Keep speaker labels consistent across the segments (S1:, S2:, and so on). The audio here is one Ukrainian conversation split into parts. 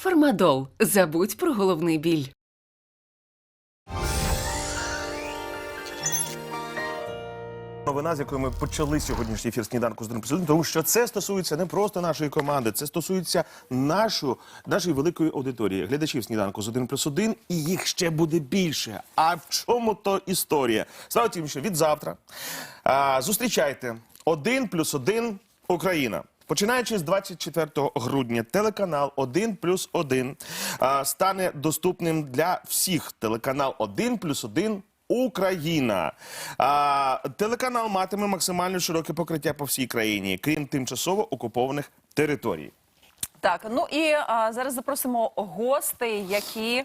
S1: Фармадол. Забудь про головний біль.
S2: Новина, з якою ми почали сьогоднішній ефір сніданку з Днем тому що це стосується не просто нашої команди, це стосується нашу, нашої великої аудиторії, глядачів сніданку з 1 плюс 1, і їх ще буде більше. А в чому то історія? Справа в тім, що від завтра а, зустрічайте 1 плюс 1 Україна. Починаючи з 24 грудня, телеканал 1 плюс 1 стане доступним для всіх. Телеканал 1 плюс 1 Україна. А, телеканал матиме максимально широке покриття по всій країні, крім тимчасово окупованих територій.
S3: Так, ну і а, зараз запросимо гостей, які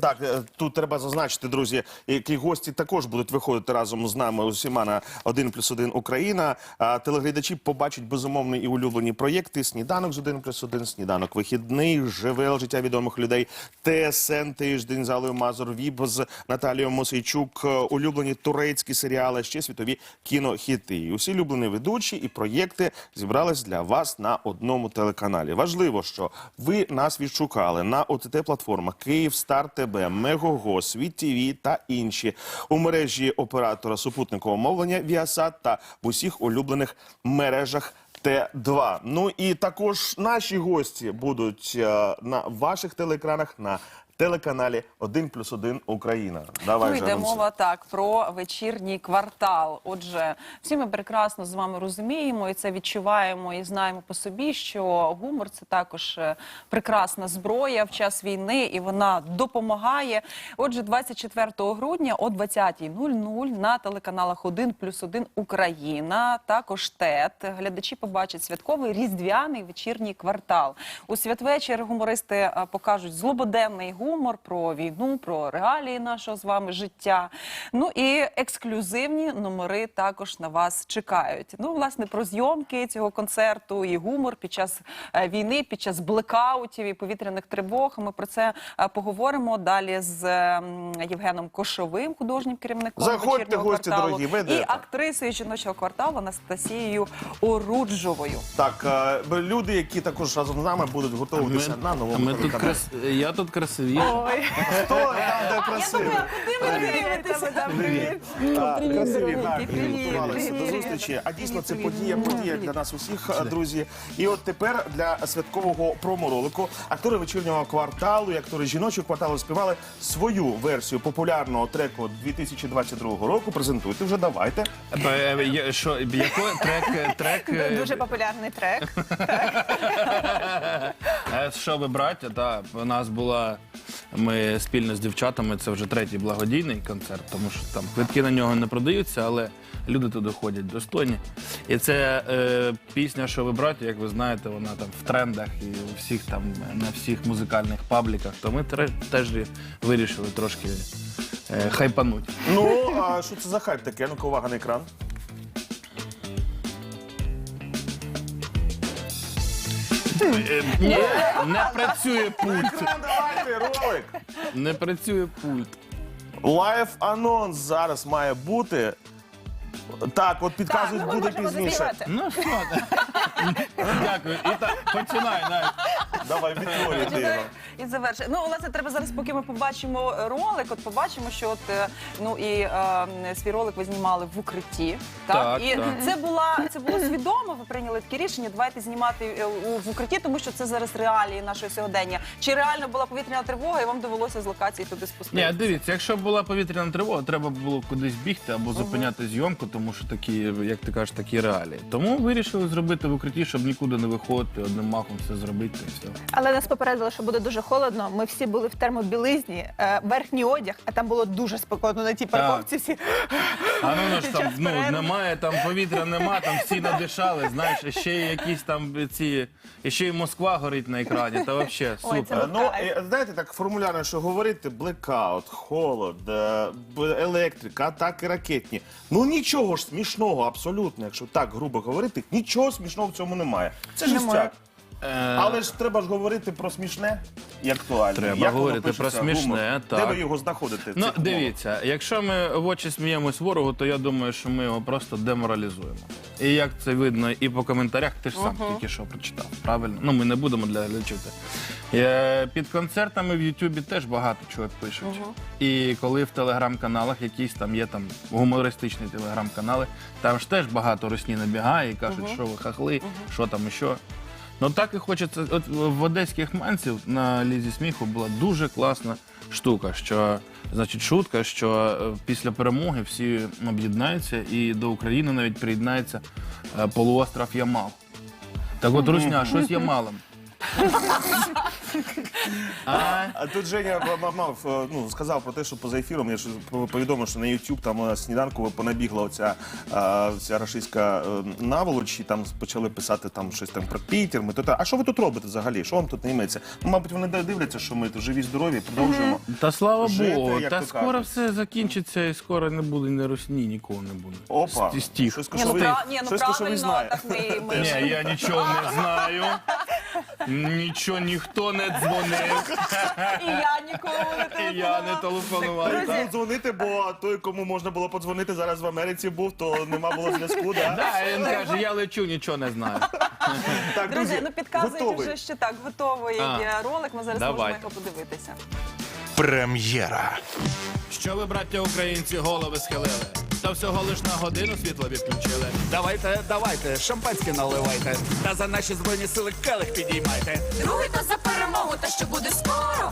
S2: Так, е, тут треба зазначити, друзі, які гості також будуть виходити разом з нами усіма на 1 плюс 1 Україна. Телеглядачі побачать безумовно і улюблені проєкти. Сніданок з 1 плюс 1, сніданок вихідний, живе життя відомих людей, ТСН тиждень з Алою Мазур, Віб з Наталією Мосейчук, е, улюблені турецькі серіали, ще світові кінохіти. І усі улюблені ведучі і проєкти зібрались для вас на одному телеканалі. Важливо, що ви нас відшукали на ОТТ платформах Київ Стар ТБ, Мегого, Світ та інші у мережі оператора супутникового мовлення Віасат та в усіх улюблених мережах. Т2. Ну і також наші гості будуть е, на ваших телеекранах на телеканалі 1 плюс 1 Україна. Давай
S3: ну, йде мова так про вечірній квартал. Отже, всі ми прекрасно з вами розуміємо і це відчуваємо і знаємо по собі, що гумор це також е, прекрасна зброя в час війни, і вона допомагає. Отже, 24 грудня о 20.00 на телеканалах 1 плюс 1 Україна, також ТЕТ. Глядачі побачать святковий різдвяний вечірній квартал. У святвечір гумористи е, покажуть злободенний гумор про війну, про реалії нашого з вами життя. Ну і ексклюзивні номери також на вас чекають. Ну, власне, про зйомки цього концерту і гумор під час е, війни, під час блекаутів і повітряних тривог. Ми про це е, поговоримо далі з Євгеном Кошовим, художнім керівником
S2: Заходьте, гості
S3: кварталу,
S2: дорогі, ви
S3: і актрисою жіночого кварталу Анастасією Оруджовою.
S2: Так, е, люди, які також разом з нами будуть готуватися на новому
S4: ми тут крас... Я тут
S3: Ой.
S2: Хто там, де красивий?
S3: Куди ви дивитеся?
S2: Привіт. Так, красиві, так,
S3: привіт,
S2: до
S3: привіт.
S2: зустрічі. А дійсно, це подія, подія для нас усіх, е, друзі. І от тепер для святкового промо-ролику актори вечірнього кварталу і актори жіночого кварталу співали свою версію популярного треку 2022 року. Презентуйте вже, давайте.
S4: Е, є- Що, який трек, трек е,
S5: Дуже популярний трек.
S4: е, що ви браття? Та у нас була ми спільно з дівчатами. Це вже третій благодійний концерт, тому що там квитки на нього не продаються, але люди туди ходять достойні. І це е, пісня, що ви браття, як ви знаєте, вона там в трендах і у всіх там на всіх музикальних пабліках. То ми теж вирішили трошки е, хайпануть.
S2: Ну, а що це за хайп таке? Ну-ка, увага на екран.
S4: Е, Ні, не працює пульт.
S2: Давайте, ролик.
S4: Не працює пульт.
S2: Лайф анонс зараз має бути. Так, от підказують,
S5: ми
S2: буде
S5: можемо
S2: пізніше.
S5: заспівати.
S4: Ну що? ти? Дякую. І так, починай, Настя.
S2: Давай, відтворюй.
S3: І завершує. Ну, власне, треба зараз, поки ми побачимо ролик, от побачимо, що от е, ну і е, свій ролик ви знімали в укритті. Так,
S4: Так,
S3: і
S4: так.
S3: це була це було свідомо. Ви прийняли таке рішення. Давайте знімати е, у- в укритті, тому що це зараз реалії нашого сьогодення. Чи реально була повітряна тривога, і вам довелося з локації туди
S4: Ні,
S3: спуститися?
S4: дивіться, якщо була повітряна тривога, треба було кудись бігти або зупиняти зйомку, тому що такі, як ти кажеш, такі реалії. Тому вирішили зробити в укритті, щоб нікуди не виходити, одним махом все зробити і все.
S5: Але нас попередили, що буде дуже холодно. Ми всі були в термобілизні, е, верхній одяг, а там було дуже спекотно на тій парковці. Всі
S4: А ну, ну ж там ну, немає, там повітря нема, там всі надишали, знаєш, ще й якісь там ці, і ще й Москва горить на екрані, та взагалі
S5: Ой,
S4: супер.
S5: це
S2: Ну, е, знаєте, так формулярно, що говорити, блекаут, холод, е, б- електрика, атаки ракетні. Ну нічого ж смішного, абсолютно, якщо так грубо говорити, нічого смішного в цьому немає. Це
S5: Немає.
S2: жестяк.
S4: Е,
S2: Але ж треба ж говорити про смішне і актуальне.
S4: Треба
S2: Як воно
S4: говорити
S2: пишеться,
S4: про смішне,
S2: гумор?
S4: так.
S2: Де ви його знаходите? в
S4: Ну,
S2: цих умовах?
S4: дивіться, якщо ми в очі сміємось ворогу, то я думаю, що ми його просто деморалізуємо. І як це видно і по коментарях, ти ж сам тільки що прочитав. Правильно? Ну, ми не будемо для глядачів. Е, Під концертами в Ютубі теж багато чого пишуть. І коли в телеграм-каналах якісь там є там гумористичні телеграм-канали, там ж теж багато русні набігає і кажуть, що ви хахли, що там і що. Ну так і хочеться. От в одеських манців на лізі сміху була дуже класна штука, що значить шутка, що е, після перемоги всі об'єднаються і до України навіть приєднається е, полуостров Ямал. Так от Русня, щось Ямалом. А,
S2: А тут Женя мав, е, ну, сказав про те, що поза ефіром я ж повідомив, що на YouTube там сніданку понабігла оця ця рашистська е, наволоч, і там почали писати там щось там про Пітер. Ми тут, а що ви тут робите взагалі? Що вам тут не йметься? Ну, мабуть, вони дивляться, що ми тут живі, здорові, продовжуємо.
S4: та слава
S2: Жити,
S4: Богу,
S2: як
S4: та
S2: то
S4: скоро
S2: кажуть.
S4: все закінчиться і скоро не буде ні русні, нікого не буде.
S2: Опа,
S4: Стіх.
S2: щось
S3: Ні, ну,
S2: кошовий.
S3: Ні, ну
S2: щось кошовий
S3: правильно,
S2: знає.
S3: так ми, ми
S4: Ні, я нічого не знаю. Нічого ніхто не дзвонив.
S3: і я нікому не
S4: І я не
S3: телефонувала.
S4: телефонував.
S2: Кому дзвонити, бо той, кому можна було подзвонити, зараз в Америці був, то нема було зв'язку. Да?
S4: Да, він каже, я лечу, нічого не знаю.
S2: Так,
S3: Друзі, ну підказуйте
S2: готовий.
S3: вже, що так, готовий
S4: А.
S3: є ролик. Ми зараз
S4: Давайте.
S3: можемо його подивитися.
S6: Прем'єра.
S4: Що ви, браття українці, голови схилили? Та всього лиш на годину світло відключили.
S7: Давайте, давайте, шампанське наливайте. Та за наші збройні сили келих підіймайте.
S8: Другий то за перемогу, та що буде скоро.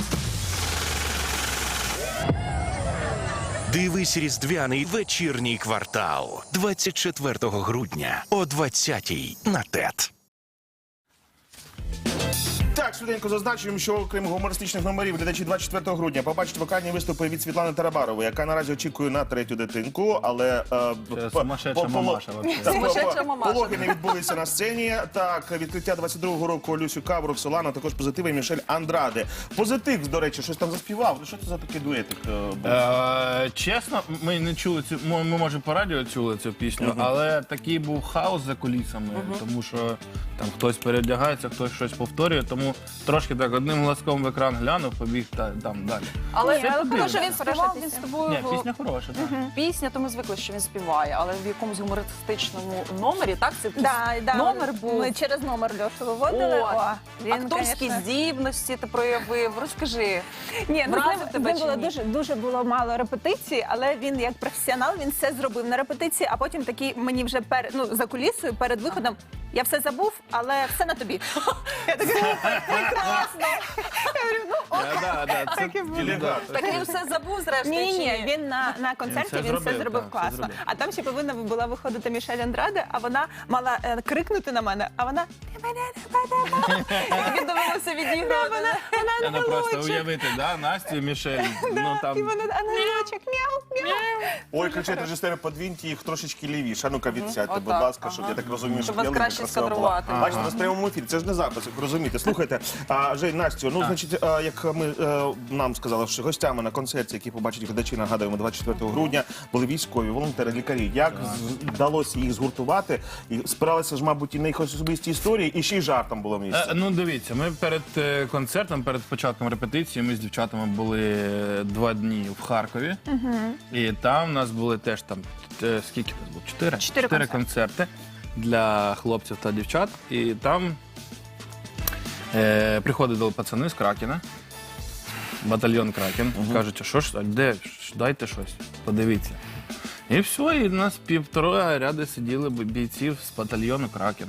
S6: Дивись різдвяний вечірній квартал 24 грудня о 20-й на ТЕТ.
S2: Так, швиденько зазначуємо, що окрім гумористичних номерів, глядачі 24 грудня побачать вокальні виступи від Світлани Тарабарової, яка наразі очікує на третю дитинку, але е,
S4: Це
S2: по- по- поло-
S4: мамаша вообще.
S2: Та,
S3: Сумасшедша
S2: по-
S3: мамаша.
S2: Пологи не відбулися на сцені. Так, відкриття 22-го року Люсю Кавру, Солану, також позитив і Мішель Андраде. Позитив, до речі, щось там заспівав. Ну що це за такий дуетик? е, був?
S4: Е, чесно, ми не чули цю. Ми, ми, може по радіо чули цю пісню, але такий був хаос за кулісами, тому що там хтось передягається, хтось щось повторює. Тому трошки так одним глазком в екран глянув, побіг та там далі.
S3: Але тому що він співав, він з тобою
S4: Ні, пісня хороша, так.
S3: пісня, то ми звикли, що він співає, але в якомусь гумористичному номері, так? Це
S5: Да, да,
S3: номер був.
S5: Ми через номер Льошу виводили.
S3: О,
S5: О, він,
S3: Акторські
S5: конечно,
S3: здібності ти проявив. Розкажи.
S5: Ні, ну, з
S3: Вразив
S5: ним, з
S3: тебе
S5: ним
S3: чи
S5: було
S3: ні?
S5: дуже дуже було мало репетицій, але він як професіонал він все зробив на репетиції, а потім такий мені вже перед ну за кулісою перед виходом. Я все забув, але все на тобі. Я така прекрасно. Я говорю, ну ок.
S4: Да, да, да,
S5: Так і буде.
S3: Так він все забув зрештою.
S5: Ні,
S3: чи
S5: ні, він на, на концерті
S4: Він
S5: він,
S4: все
S5: все
S4: зробив, так, все
S5: класно.
S4: зробив.
S5: А там ще повинна була виходити Мішель Андраде, а вона мала е, крикнути на мене, а вона ти мене не подобаєш».
S3: Тобі довелося відігрувати.
S5: Вона, вона
S4: Я не просто
S5: ангелочок.
S4: уявити, да, Настю, і Мішель. Ну
S5: І
S4: там
S5: вона ангелочок, мяу, мяу.
S2: Ой, кричать режисери, подвіньте їх трошечки лівіше. А ну-ка відсядьте, будь ласка, щоб
S3: ага.
S2: я так розумію,
S3: щоб вас
S2: ялинка
S3: краще
S2: красива була.
S3: скадрувати.
S2: Бачите, на прямому ефірі, це ж не запис, як розумієте. Слухайте, а, Жень, Настю, ну, значить, а, як ми е, нам сказали, що гостями на концерті, які побачать глядачі, нагадуємо, 24 грудня, були військові, волонтери, лікарі. Як з- вдалося їх згуртувати? І спиралися ж, мабуть, і на їх особисті історії, і ще й жартом було місце.
S4: Е, Ну, дивіться, ми перед е, концертом, перед початком репетиції, ми з дівчатами були е, два дні в Харкові. І там у нас були теж там е, скільки у нас було? Чотири?
S5: Чотири
S4: концерти для хлопців та дівчат. І там е, приходили пацани з Кракена, батальйон Кракен. Кажуть, а що ж, а де? Ж, Дайте щось, подивіться. І все, і нас півтора ряди сиділи б- бійців з батальйону Кракен.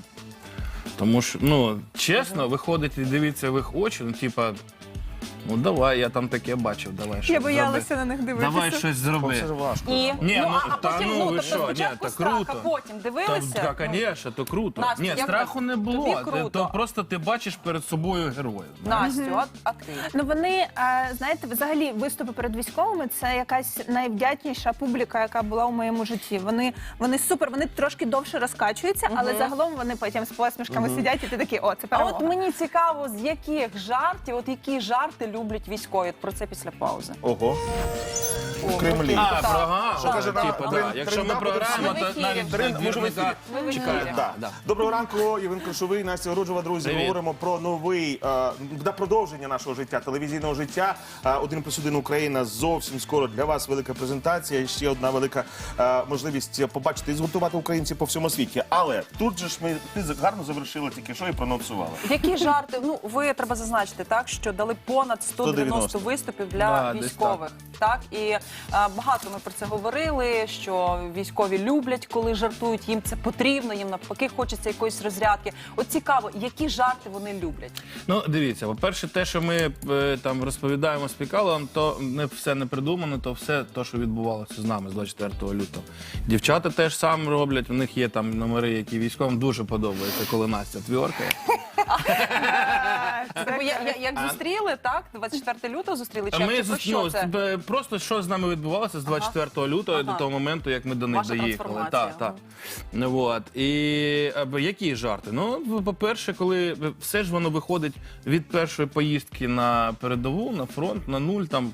S4: Тому що, ну, чесно, виходить і дивіться в їх очі, ну, типа, ну давай, я там таке бачив, давай. щось
S5: Я боялася
S4: зроби.
S5: на них дивитися.
S4: Давай щось зроби.
S2: Це ж важко.
S3: І,
S4: Ні,
S3: ну,
S4: ну,
S3: а, а
S4: та
S3: потім,
S4: ну,
S3: ну,
S4: ви
S3: тобто
S4: що, ні,
S3: спочатку
S4: та
S3: страх,
S4: круто.
S3: а потім дивилися.
S4: Та, та, звісно, то круто.
S3: Настя,
S4: Ні,
S3: як
S4: страху
S3: тобі?
S4: не
S3: Тобі
S4: було.
S3: круто.
S4: То просто ти бачиш перед собою героя.
S3: Настю, а, а ти?
S5: Ну вони е, знаєте, взагалі виступи перед військовими це якась найвдячніша публіка, яка була у моєму житті. Вони вони супер, вони трошки довше розкачуються, але загалом вони потім з посмішками сидять, і ти такий, о, це
S3: А
S5: перемога.
S3: от мені цікаво, з яких жартів, от які жарти люблять військові. Про це після паузи.
S2: Ого. В Кремлі.
S4: А,
S3: Так.
S4: програма.
S2: Що каже, на-
S4: типу,
S2: Трин-
S4: да. Якщо ми
S2: Тринда буде
S4: програємо, то навіть
S2: Трин- може, в
S4: двірника
S3: Ми в ефірі.
S4: Да.
S2: Доброго ранку, Євген Кошовий, Настя Оруджова, друзі.
S4: Привіт.
S2: Говоримо про новий е, на продовження нашого життя, телевізійного життя. Е, Один плюс один Україна зовсім скоро для вас велика презентація. Ще одна велика е, можливість побачити і згуртувати українців по всьому світі. Але тут же ж ми ти гарно завершила тільки що і прононсувала.
S3: Які жарти? Ну ви треба зазначити так, що дали понад 190
S2: 190
S3: виступів для
S4: Да, десь
S3: військових. Так і е, багато ми про це говорили. Що військові люблять, коли жартують. Їм це потрібно. Їм навпаки хочеться якоїсь розрядки. От цікаво, які жарти вони люблять.
S4: Ну, дивіться, по-перше, те, що ми е, там розповідаємо з Пікалом, то не все не придумано, то все те, що відбувалося з нами з 24 лютого. Дівчата теж сам роблять, у них є там номери, які військовим дуже подобаються, коли Настя тверкає.
S3: Я, я, як зустріли, так 24 лютого зустріли. Чи,
S4: ми
S3: про що
S4: ну,
S3: це?
S4: просто що з нами відбувалося з 24 лютого
S3: Ага.
S4: до того моменту, як ми до них
S3: Ваша
S4: доїхали.
S3: трансформація.
S4: Так, так. Ну, от. І б- які жарти? Ну, по-перше, коли все ж воно виходить від першої поїздки на передову, на фронт, на нуль, там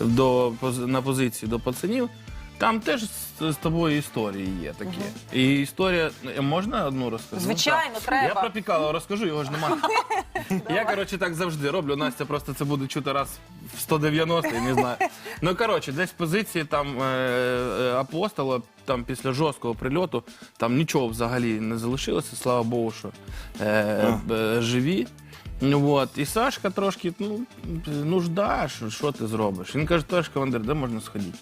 S4: до поз- на позиції до пацанів. Там теж з, з тобою історії є такі. І історія е, можна одну розказати?
S3: Звичайно,
S4: Ну, так.
S3: треба.
S4: Я про Пікало розкажу, його ж немає. Я, коротше, так завжди роблю. Настя просто це буде чути раз в 190, я не знаю. Ну, коротше, десь в позиції там е, е, апостола, там після жорсткого прильоту, там нічого взагалі не залишилося, слава Богу, що е, е, живі. Ну, от. І Сашка трошки, ну, нужда, що, що ти зробиш? Він каже, товариш командир, де можна сходити?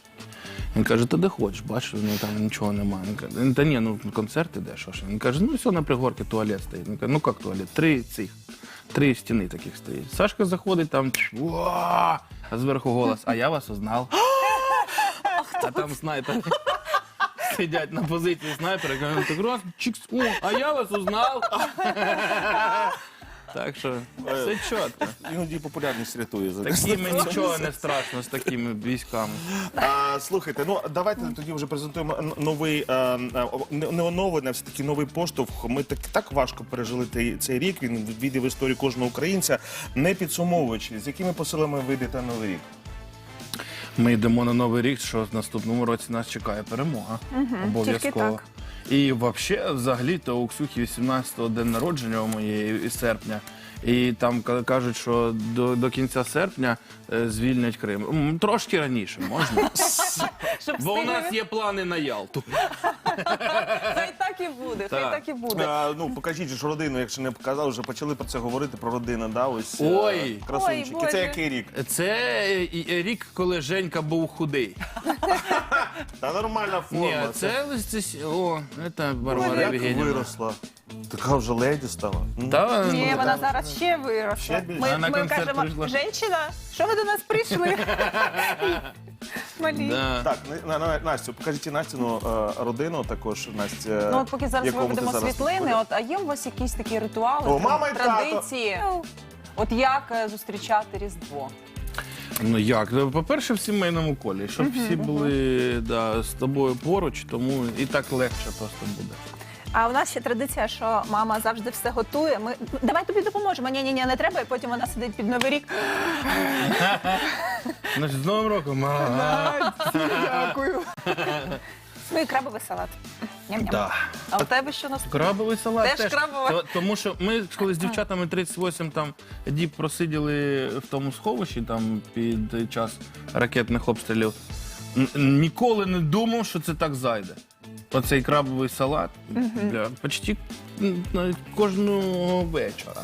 S4: Він каже, та де хочеш, бачиш, там нічого немає. Він каже, та ні, ну концерт іде, що ж. Він каже, ну все, на пригорці туалет стоїть. Він каже, ну як туалет? Три цих, три стіни таких стоїть. Сашка заходить там, а зверху голос, а я вас узнав. А там снайпери. Сидять на позиції снайпера, кажуть, о, а я вас узнав. Так що все чітко.
S2: Іноді популярність рятує.
S4: Такими нічого не страшно з такими військами.
S2: А, слухайте, ну давайте тоді вже презентуємо новий е, е, не не оновлений, а все таки новий поштовх. Ми так так важко пережили цей, цей рік. Він війде в історію кожного українця, не підсумовуючи, з якими посилами вийде на новий рік.
S4: Ми йдемо на новий рік, що в наступному році нас чекає перемога. Обов'язково.
S5: тільки
S4: І взагалі, взагалі, то у Ксюхи 18-го день народження у моєї і серпня. І там ка- кажуть, що до, до кінця серпня е, звільнять Крим. М, Трошки раніше можна.
S3: Щоб
S4: Бо у
S3: встигли.
S4: нас є плани на Ялту.
S3: Хай так і буде, хай
S4: Так.
S3: так і буде.
S2: А, ну покажіть же ж родину, якщо не показав, вже почали про це говорити про родину. Да, ось е,
S4: Ой.
S2: красунчики.
S5: Ой, Боже.
S2: це який рік?
S4: Це е, і- рік, коли Женька був худий.
S2: Та нормальна форма.
S4: Ні, це ось це с- о, це Варвара
S2: як
S4: Євгенівна.
S2: виросла. Така вже леді стала. М.
S4: Та,
S5: Ні,
S4: ну,
S5: вона зараз ще
S2: Ще
S5: виросла.
S2: більше.
S5: Ми,
S4: на
S5: ми
S4: концерт
S5: кажемо,
S4: прийшла.
S5: женщина, що ви до нас прийшли? Малі.
S4: да.
S2: Так, на, на, Настю, покажіть і Настіну е, родину також. Настя,
S3: Ну от поки зараз
S2: якому ти
S3: виведемо
S2: зараз
S3: світлини, от а є у вас якісь такі ритуали,
S2: О, мама і тато.
S3: традиції? От як е, зустрічати Різдво?
S4: Ну як? Ну, По-перше, в сімейному колі, щоб всі були да, з тобою поруч, тому і так легше просто буде.
S5: А у нас ще традиція, що мама завжди все готує. Ми давай тобі допоможемо. Ні, ні, ні, не треба. І потім вона сидить під новий рік.
S4: Значить, з Новим роком. Ага.
S5: Дякую. Ну і крабовий салат. Ням-ням.
S4: Да.
S3: А у тебе що нас?
S4: Крабовий салат
S3: Теж?
S4: То- Тому що ми коли з дівчатами 38 там діб просиділи в тому сховищі там під час ракетних обстрілів. н- Ніколи не думав, що це так зайде. Оцей крабовий салат бля, почти м, навіть кожного вечора.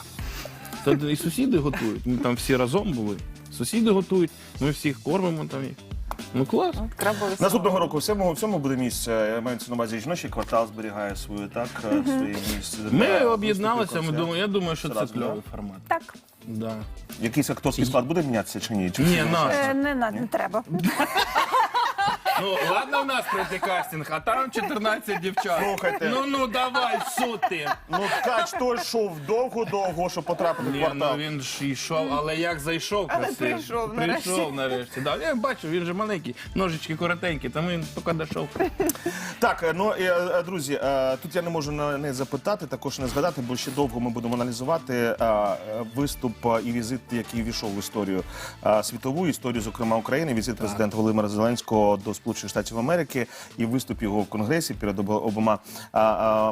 S4: Та і сусіди готують. Ми там всі разом були. Сусіди готують, ми всіх кормимо там їх. Ну клас.
S3: Крабовий салат.
S2: Наступного року всьому, всьому буде місце. Я маю це на увазі жіночий квартал зберігає свою, так, е, своє місце.
S4: Ми
S2: Для
S4: об'єдналися. Ми
S2: виступів,
S4: я думаю, що це
S2: Зразу,
S4: кльовий формат.
S5: Так,
S4: Да.
S2: Якийсь акторський склад буде мінятися чи ні? Чи
S4: Ні,
S2: всі
S4: на.
S5: е, не, на- не треба.
S4: Ну, ладно, в нас пройти кастинг, а там 14 дівчат.
S2: Слухайте.
S4: Ну, ну, давай, що ти?
S2: Ну, ткач той йшов довго-довго, щоб потрапити в
S4: Ні, ну
S2: квартал.
S4: він ж йшов, але як зайшов
S5: Але
S4: красиво.
S5: прийшов нарешті.
S4: Прийшов нарешті. Да, я бачу, він же маленький, ножички коротенькі, тому він тільки дійшов.
S2: Так, е, ну е, е, друзі, е, тут я не можу на- не запитати, також не згадати, бо ще довго ми будемо аналізувати е, е, виступ е, і візит, який війшов в історію е, світову, історію, зокрема України. Візит президента Володимира Зеленського до Сполучених Штатів Америки і виступ його в Конгресі перед обо- обома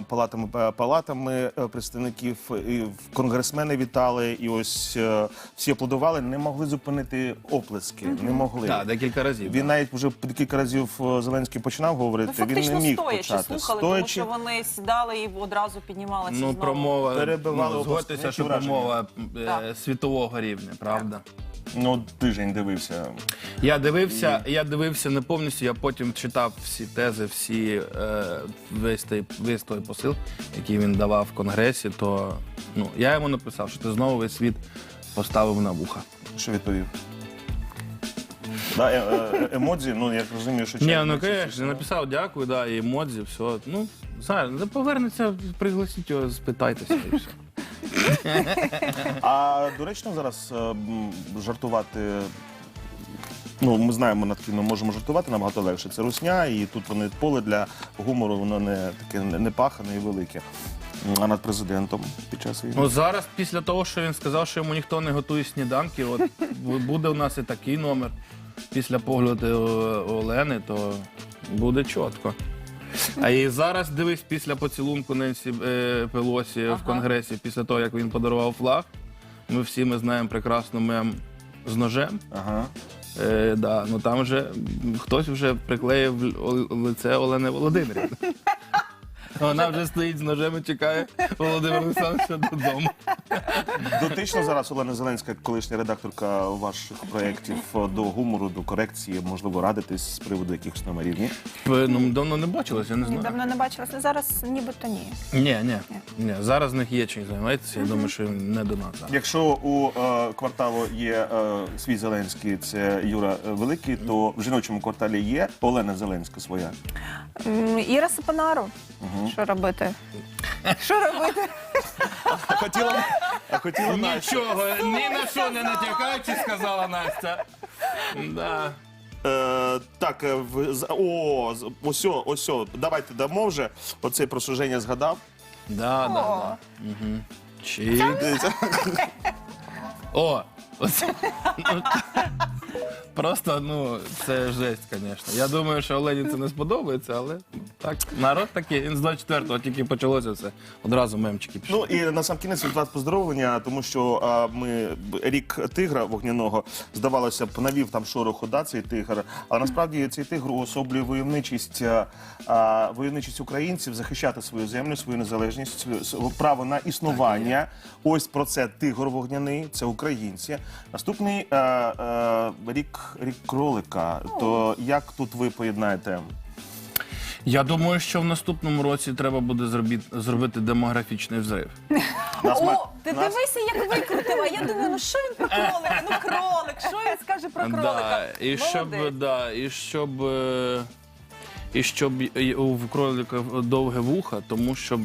S2: палатами е, палатами е, представників. І конгресмени вітали, і ось е, всі аплодували, не могли зупинити оплески, не могли.
S4: Так, декілька разів.
S2: Він навіть вже кілька разів Зеленський починав говорити.
S3: Ну,
S2: він не міг
S3: стоячи
S2: почати.
S3: слухали, тому що вони сідали і одразу піднімалися
S4: Ну,
S3: знову.
S4: промова,
S2: Перебивали
S4: ну, згодьтеся, що промова е,
S3: Так.
S4: світового рівня, правда?
S2: Ну, тиждень дивився.
S4: Я дивився, я дивився не повністю, я потім читав всі тези, всі е, весь той весь той посил, який він давав в конгресі. То ну я йому написав, що ти знову весь світ поставив на вуха.
S2: Що відповів? Да, е, е, емодзі, ну я розумію, що
S4: Ні,
S2: чат
S4: ну звісно, написав дякую, да, і емодзі, все. Ну, знаю, не повернеться, пригласіть його, спитайтеся і все.
S2: А доречно зараз е, м, жартувати. Ну, ми знаємо, над ким ми можемо жартувати набагато легше. Це русня, і тут вони поле для гумору, воно не таке не не пахане і велике. А над президентом під час війни.
S4: Ну зараз, після того, що він сказав, що йому ніхто не готує сніданки, от буде у нас і такий номер. Після погляду е, Олени, то буде чітко. А і зараз дивись, після поцілунку Ненсі е, Пелосі в Конгресі, після того, як він подарував флаг, ми всі ми знаємо прекрасно мем з ножем.
S2: Ага.
S4: Е, да, ну там вже хтось вже приклеїв лице Олени Володимирівни. Вона вже стоїть з ножем і чекає Володимира Олександровича додому.
S2: Дотично зараз Олена Зеленська, колишня редакторка ваших проєктів до гумору, до корекції, можливо, радитись з приводу якихось номерів. Ні?
S4: П- Ну, давно не бачилися, я не знаю.
S5: Давно не бачилася. Ну, Зараз нібито ні.
S4: Ні, ні, ні. Зараз в них є чим займатися. Я думаю, що не до нас. зараз.
S2: Якщо у е, кварталу є е, свій Зеленський, це Юра е, Великий, то в жіночому кварталі є Олена Зеленська своя.
S5: М, Іра Сапонару. Що робити? Що робити?
S2: А хотіла, а хотіла Настя.
S4: Нічого, ні на що не натякаючи, сказала Настя. Да.
S2: Е, так, е, в, з- о, з- ось, о, ось, давайте дамо вже. Оце про суження згадав.
S4: Да, да, да. Угу. Чи...
S2: Дивіться.
S4: О! Оце, ну, просто, ну, це жесть, звісно. Я думаю, що Олені це не сподобається, але так, народ такий, він з 24-го тільки почалося все. Одразу мемчики пішли.
S2: Ну і на сам кінець від вас поздоровлення, тому що а, ми б- рік тигра вогняного здавалося б навів там шороху, да, цей тигр. Але насправді цей тигр уособлює войовничість, а, а, войовничість українців захищати свою землю, свою незалежність, свою- право на існування. Ось про це тигр вогняний, це українці. Наступний е, е, рік рік кролика. То як тут ви поєднаєте?
S4: Я думаю, що в наступному році треба буде зробити, зробити демографічний взрив.
S3: О, ти
S2: нас-
S3: дивися, як викрутила. Я думаю, ну що він про кролика? Ну кролик, що він скаже про кролика?
S4: Да, і щоб,
S3: Молодець.
S4: да, і щоб, е, і щоб і у кролика довге вуха, тому щоб,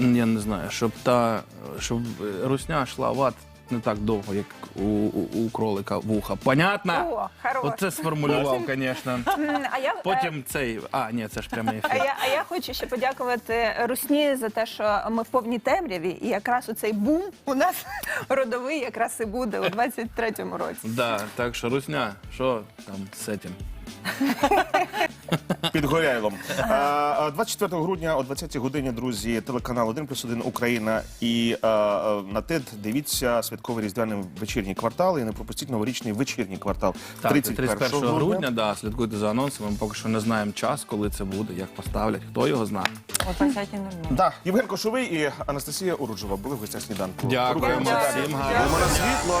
S4: я не знаю, щоб та, щоб русня йшла в ад не так довго, як у, у, у кролика вуха. Понятно?
S5: О, хорош.
S4: Оце сформулював, звісно.
S5: А я, е,
S4: Потім цей. А, ні, це ж прямий
S5: А я, а я хочу ще подякувати Русні за те, що ми в повній темряві, і якраз у цей бум у нас родовий якраз і буде у 23-му році.
S4: Да, так що русня, що там з цим?
S2: Під Горяйлом. А, 24 грудня о 20 годині, друзі, телеканал 1 плюс 1 Україна і на ТЕД дивіться святковий різдвяний вечірній квартал і не пропустіть новорічний вечірній квартал.
S4: Так, 31 грудня, да, слідкуйте за анонсами. Ми поки що не знаємо час, коли це буде, як поставлять, хто його знає.
S3: О 20.00.
S2: Да, Євген Кошовий і Анастасія Уруджова були в гостях сніданку.
S4: Дякуємо
S2: Рухаємося
S4: всім
S2: далі.
S4: гарно.
S2: Світло.